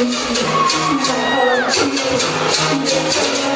你把我灌醉，你把我。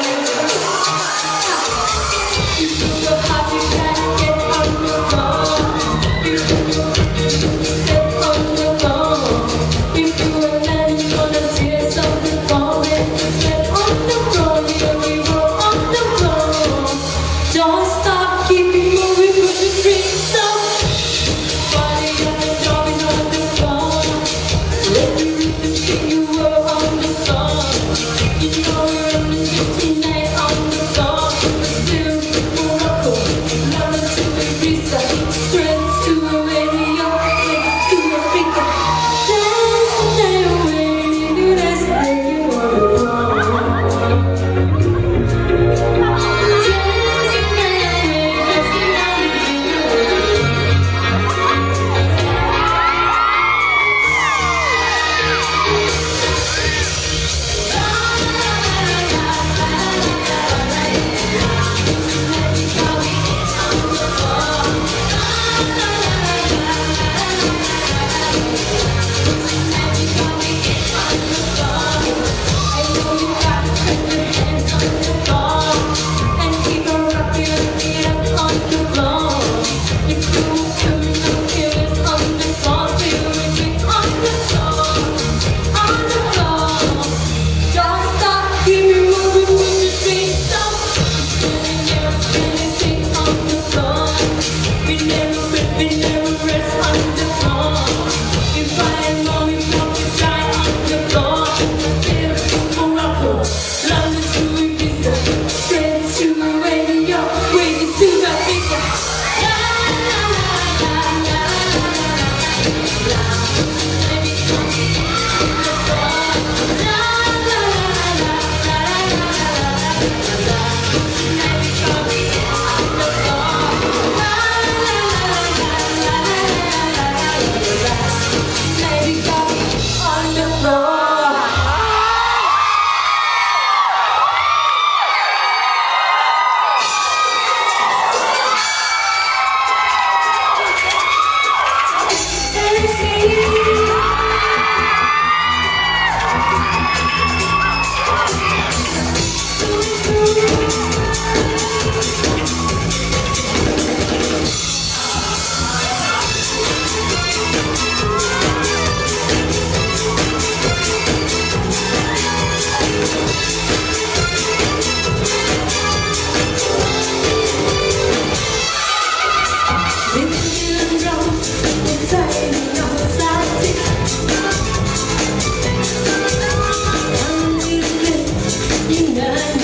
behind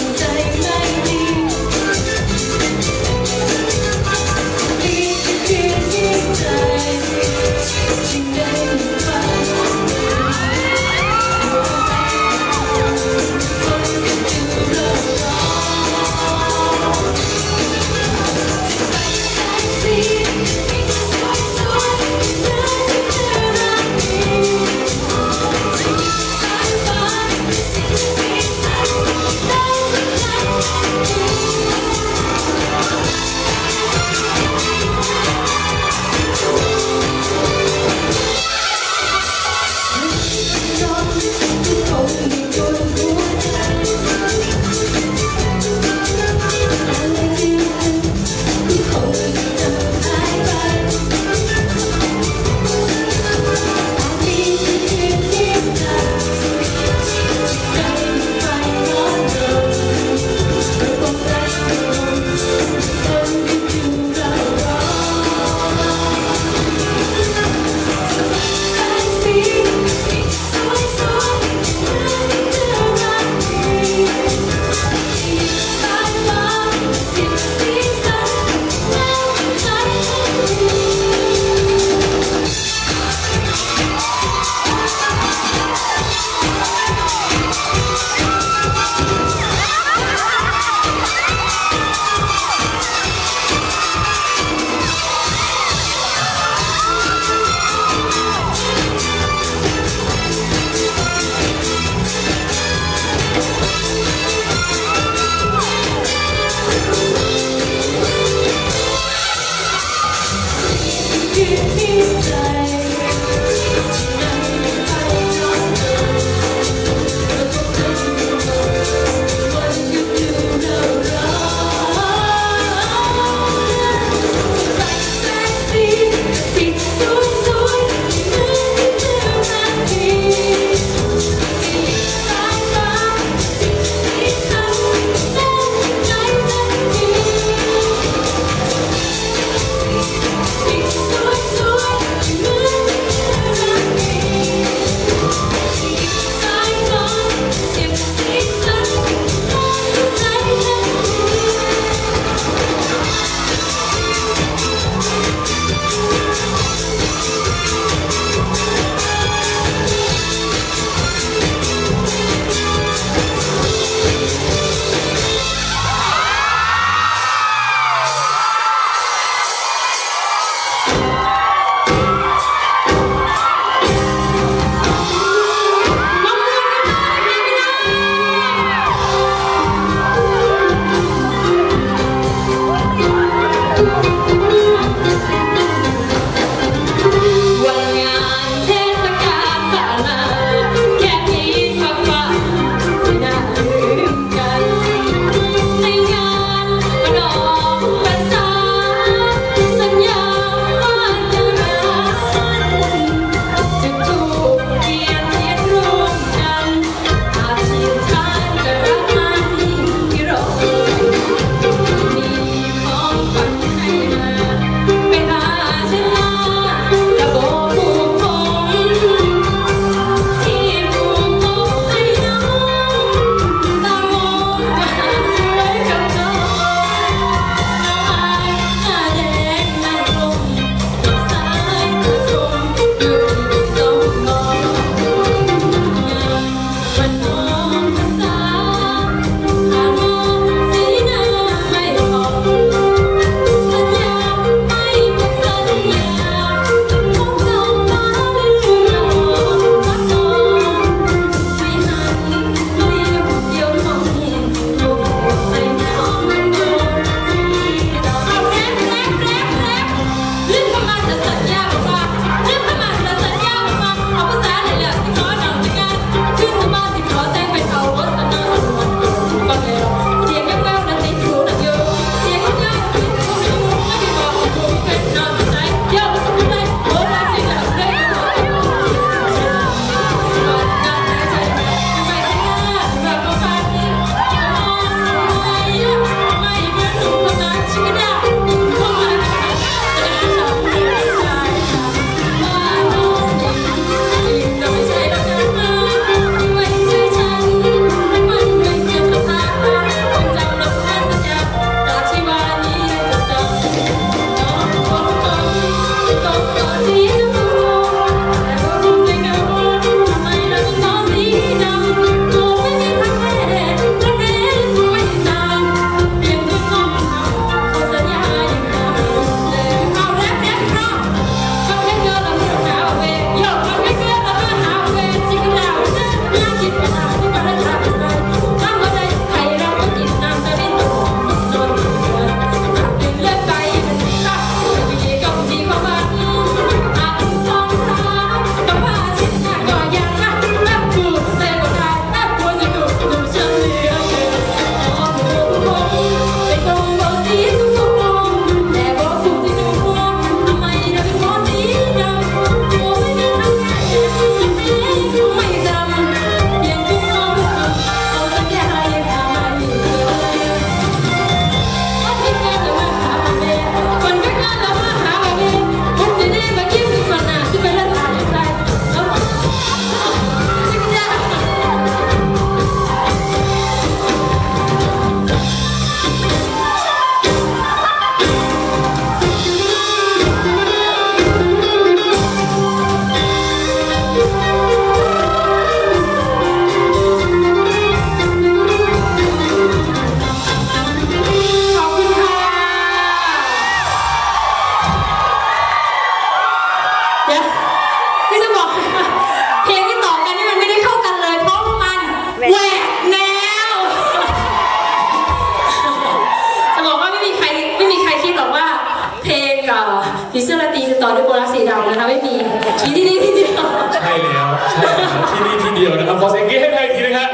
ดียวนะคะไม่มีที่นี่ที่เดียวใช่แล้วใช่ที่นี่ที่เดียวนะครับพอเสียงกมให้ใครทีนะฮะ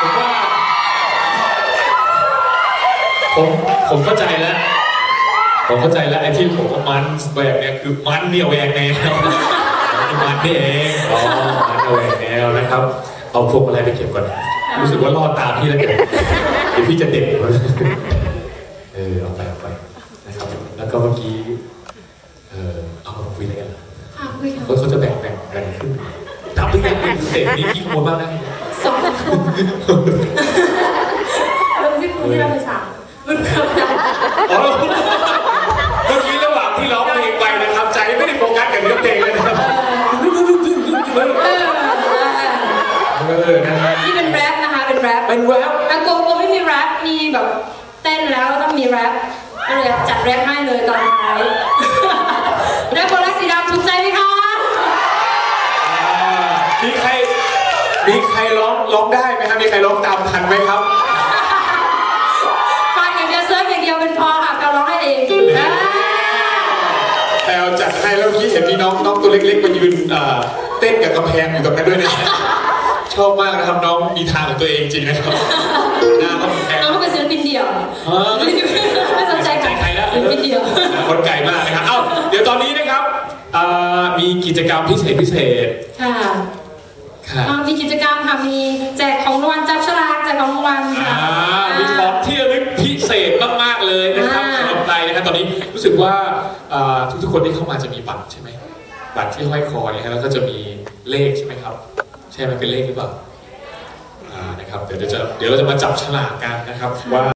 ผมว่าผมผมเข้าใจแล้ว ผมเข้าใจแล้วไอ้ที่ผมว่ามันแหวกเนี่ยคือมันเนี่ยแหวกแนวมันนี่เองอ๋อมันแหวกแนวนะครับ เอาพวกอะไรไปเก็บก่อนรู้สึกว่าลอดตาพี่แล้วเดี๋วเดี๋ยวพี่จะเด็ดเออเอาไปเอาไปนะครับ แล้วก็เมื่อกี้ ษนี่ขี้โมบ้างนะสมกับตัวเราไม่พูดที่เราไปสามมันเกิดอะไรอ๋อเมื่อกี้ระหว่างที่ร้องเพลงไปนะครับ ใจไม่ได้โฟกัสกับเนื้อเพลงเลยนะครับนี่เป็นแรปนะคะ เป็นแรปเป็นแรปอากงก้ไม่มีแรปมีแบบ เต้นแล้วต้องมีแรปก็เลยจัดแรปให้ ไหมครับฟังอย่างเดียวเซิร์ฟอย่างเดียวเป็นพอค่ะเราร้องให้เองแอลจัดให้แล้วที่เห็นมีน้องน้องตัวเล็กๆมายืนเต้นกับกระแพงอยู่กังนั้ด้วยนะชอบมากนะครับน้องมีทางของตัวเองจริงนะครับน้าเขาแพงน้องเขาเป็นศิลปินเดียวไม่สนใจใครแล้วศิลปินเดียวคนไกลมากนะครับเอ้าเดี๋ยวตอนนี้นะครับมีกิจกรรมพิเศษพิเศษค่ะมีกิจกรรมค่ะมีแจกของรางวัลจับฉลาก ของรางวัลอ่าค่ะ มีของที่ระลึกพิเศษมากๆเลยนะครับอ่าสำหรับใครนะครับตอนนี้รู้สึกว่าอ่าทุกๆคนที่เข้ามาจะมีบัตรใช่ไหมบัตรที่ห้อยคอเนี่ยฮะแล้วก็จะมีเลขใช่ไหมครับ ใช่ไหมเป็นเลขหรือเปล่าอ่านะครับเดี๋ยวเดี๋ยวจะเดี๋ยวเราจะมาจับฉลากกันนะครับว่า